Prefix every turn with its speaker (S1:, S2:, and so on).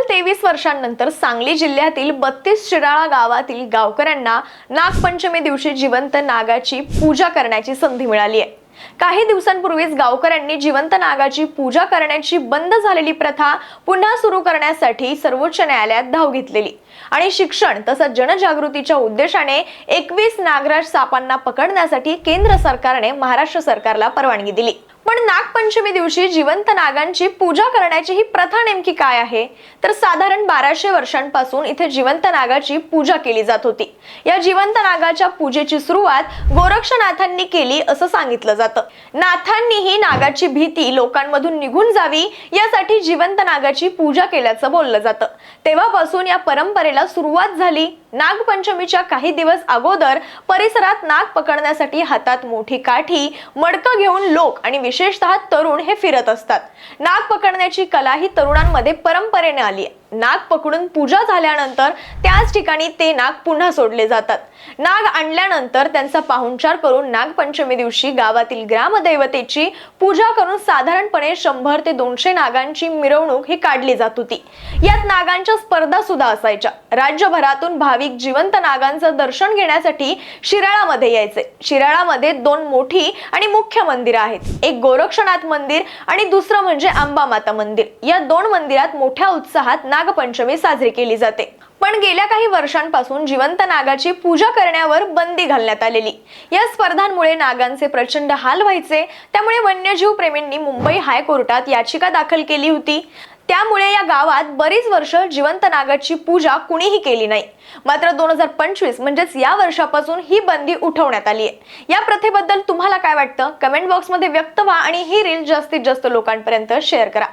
S1: तब्बल तेवीस वर्षांनंतर सांगली जिल्ह्यातील बत्तीस शिराळा गावातील गावकऱ्यांना नागपंचमी दिवशी जिवंत नागाची पूजा करण्याची संधी मिळाली आहे. काही दिवसांपूर्वीच गावकऱ्यांनी जिवंत नागाची पूजा करण्याची बंद झालेली प्रथा पुन्हा सुरू करण्यासाठी सर्वोच्च न्यायालयात धाव घेतलेली. आणि शिक्षण तसंच जनजागृतीच्या उद्देशाने एकवीस नागराज सापांना पकडण्यासाठी केंद्र सरकारने महाराष्ट्र सरकारला परवानगी दिली. पण नागपंचमी दिवशी जिवंत नागांची पूजा करण्याची ही प्रथा नेमकी काय आहे? तर साधारण बाराशे वर्षांपासून इथे जिवंत नागाची पूजा केली जात होती. या जिवंत नागाच्या पूजेची सुरुवात गोरक्षनाथांनी केली असं सांगितलं जातं. नाथांनी ही नागाची भीती लोकांमधून निघून जावी यासाठी जिवंत नागाची पूजा केल्याचं बोललं जातं. तेव्हापासून या परंपरेला सुरुवात झाली. नागपंचमीच्या काही दिवस अगोदर परिसरात नाग पकडण्यासाठी हातात मोठी काठी मडकं घेऊन लोक आणि विशेषतः तरुण हे फिरत असतात. नाग पकडण्याची कला ही तरुणांमध्ये परंपरेने आली आहे. नाग पकडून पूजा झाल्यानंतर त्याच ठिकाणी ते नाग पुन्हा सोडले जातात. नाग आणल्यानंतर त्यांचा पाहुणचार करून नागपंचमी दिवशी गावातील ग्रामदैवतेची पूजा करून साधारणपणे शंभर ते दोनशे नागांची मिरवणूक ही काढली जात होती. यात नागांच्या स्पर्धा सुद्धा असायच्या. राज्यभरातून भाविक जिवंत नागांचं दर्शन घेण्यासाठी शिराळामध्ये यायचे. शिराळामध्ये दोन मोठी आणि मुख्य मंदिरं आहेत. एक गोरक्षनाथ मंदिर आणि दुसरं म्हणजे अंबा माता मंदिर. या दोन मंदिरात मोठ्या उत्साहात नागपंचमी साजरी केली जाते. पण गेल्या काही वर्षांपासून जिवंत नागाची पूजा करण्यावर बंदी घालण्यात आलेली. या स्पर्धांमुळे नागांचे प्रचंड हाल व्हायचे. त्यामुळे वन्यजीव प्रेमींनी मुंबई हायकोर्टात याचिका दाखल केली होती. त्यामुळे या गावात बरीच वर्ष जिवंत नागाची पूजा कुणीही केली नाही. मात्र दोन हजार पंचवीस म्हणजेच या वर्षापासून ही बंदी उठवण्यात आली आहे. या प्रथेबद्दल तुम्हाला काय वाटतं? कमेंट बॉक्समध्ये व्यक्त व्हा आणि ही रील जास्तीत जास्त लोकांपर्यंत शेअर करा.